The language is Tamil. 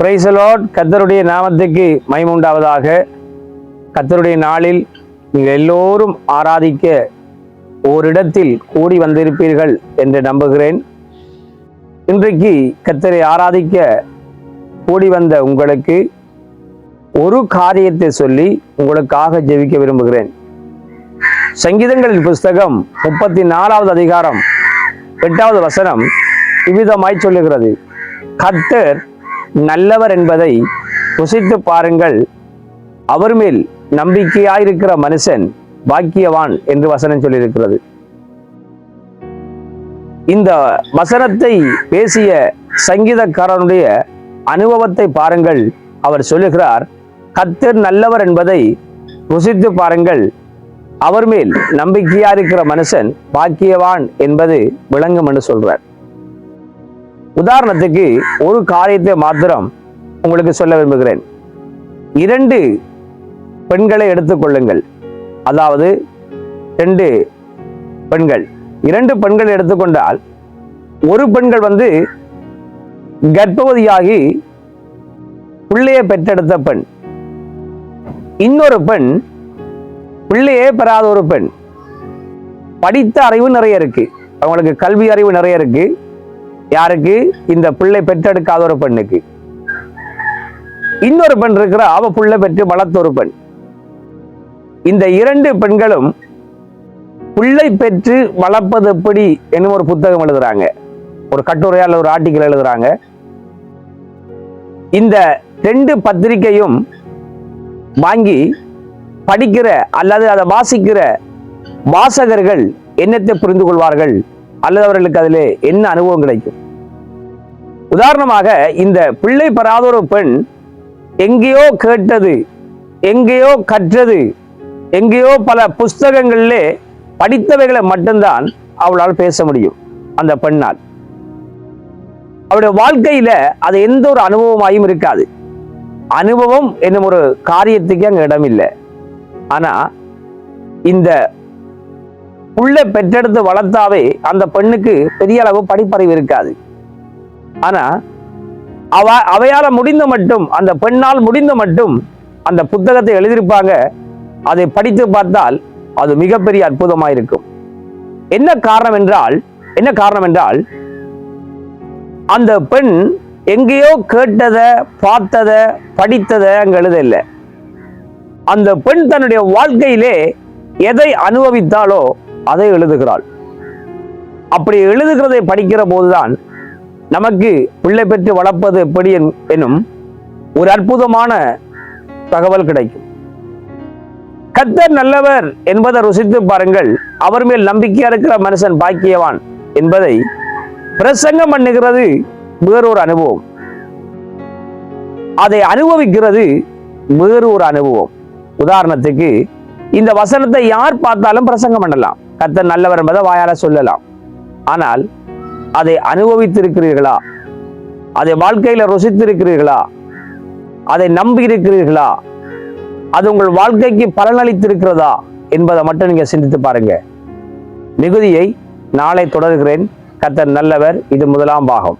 பிரைசலோட் கத்தருடைய நாமத்துக்கு மைமுண்டாவதாக கத்தருடைய நாளில் நீங்கள் எல்லோரும் ஆராதிக்க ஓரிடத்தில் கூடி வந்திருப்பீர்கள் என்று நம்புகிறேன். இன்றைக்கு கத்தரை ஆராதிக்க கூடி வந்த உங்களுக்கு ஒரு காரியத்தை சொல்லி உங்களுக்காக ஜெபிக்க விரும்புகிறேன். சங்கீதங்களின் புஸ்தகம் முப்பத்தி நாலாவது அதிகாரம் எட்டாவது வசனம் இவ்விதமாய் சொல்லுகிறது. கத்தர் நல்லவர் என்பதை புசித்து பாருங்கள். அவர் மேல் நம்பிக்கையாயிருக்கிற மனுஷன் பாக்கியவான் என்று வசனம் சொல்லியிருக்கிறது. இந்த வசனத்தை பேசிய சங்கீதக்காரனுடைய அனுபவத்தை பாருங்கள். அவர் சொல்லுகிறார் கத்தர் நல்லவர் என்பதை ருசித்து பாருங்கள். அவர் மேல் நம்பிக்கையா இருக்கிற மனுஷன் பாக்கியவான் என்பது விளங்கும் என்று சொல்றார். உதாரணத்துக்கு ஒரு காரியத்தை மாத்திரம் உங்களுக்கு சொல்ல விரும்புகிறேன். இரண்டு பெண்களை எடுத்துக்கொள்ளுங்கள் அதாவது ரெண்டு பெண்கள். இரண்டு பெண்கள் எடுத்துக்கொண்டால் ஒரு பெண்கள் வந்து கர்ப்பவதியாகி பிள்ளையை பெற்றெடுத்த பெண். இன்னொரு பெண் பிள்ளையே பெறாத ஒரு பெண். படித்த அறிவு நிறைய இருக்கு. அவங்களுக்கு கல்வி அறிவு நிறைய இருக்குது யாருக்கு? இந்த பிள்ளை பெற்றெடுக்காத ஒரு பெண்ணுக்கு. இன்னொரு பெண் இருக்கிற அவ புள்ள பெற்று வளர்த்த ஒரு பெண். இந்த இரண்டு பெண்களும் பிள்ளை பெற்று வளர்ப்பது எப்படி என்னும் ஒரு புத்தகம் எழுதுறாங்க. ஒரு கட்டுரையால் ஒரு ஆர்டிக்கல் எழுதுறாங்க. இந்த ரெண்டு பத்திரிகையும் வாங்கி படிக்கிற அல்லது அதை வாசிக்கிற வாசகர்கள் என்னத்தை புரிந்து கொள்வார்கள்? அல்லது அவர்களுக்கு அதில் என்ன அனுபவம் கிடைக்கும்? உதாரணமாக இந்த பிள்ளை பெறாத ஒரு பெண் எங்கேயோ கேட்டது எங்கேயோ கற்றது எங்கேயோ பல புஸ்தகங்களிலே படித்தவைகளை மட்டும்தான் அவளால் பேச முடியும் அந்த பெண்ணால். அவருடைய வாழ்க்கையில அது எந்த ஒரு அனுபவமாயும் இருக்காது. அனுபவம் என்னும் ஒரு காரியத்துக்கு அங்க இடம் இல்லை ஆனா இந்த புள்ள பெற்றெடுத்து வளர்த்தாவே அந்த பெண்ணுக்கு பெரிய அளவு படிப்பறிவு இருக்காது. ஆனா அவ அவையால முடிந்த மட்டும் அந்த பெண்ணால் முடிந்த மட்டும் அந்த புத்தகத்தை எழுதியிருப்பாங்க. அதை படித்து பார்த்தால் அது மிகப்பெரிய அற்புதமாக இருக்கும் என்ன காரணம் என்றால் என்ன காரணம் என்றால் அந்த பெண் எங்கேயோ கேட்டதை பார்த்ததை படித்ததை அங்க எழுதல. அந்த பெண் தன்னுடைய வாழ்க்கையிலே எதை அனுபவித்தாலோ அதை எழுதுகிறாள். அப்படி எழுதுகிறதை படிக்கிற போதுதான் நமக்கு பிள்ளை பெற்று வளர்ப்பது எப்படி எனும் ஒரு அற்புதமான தகவல் கிடைக்கும். கத்தர் நல்லவர் என்பதை ருசித்து பாருங்கள். அவர் மேல் நம்பிக்கையா இருக்கிற மனுஷன் பாக்கியவான் என்பதை பிரசங்கம் பண்ணுகிறது வேறொரு அனுபவம். அதை அனுபவிக்கிறது வேறு ஒரு அனுபவம். உதாரணத்துக்கு இந்த வசனத்தை யார் பார்த்தாலும் பிரசங்கம் பண்ணலாம். கத்தர் நல்லவர் என்பதை வாயார சொல்லலாம். ஆனால் அதை அனுபவித்திருக்கிறீர்களா? அதை வாழ்க்கையில் ருசித்திருக்கிறீர்களா? அதை நம்பி இருக்கிறீர்களா அது உங்கள் வாழ்க்கைக்கு பலனளித்திருக்கிறதா? என்பதை மட்டும் நீங்கள் சிந்தித்து பாருங்க. மிகுதியை நாளை தொடர்கிறேன். கத்தர் நல்லவர் இது முதலாம் பாகம்.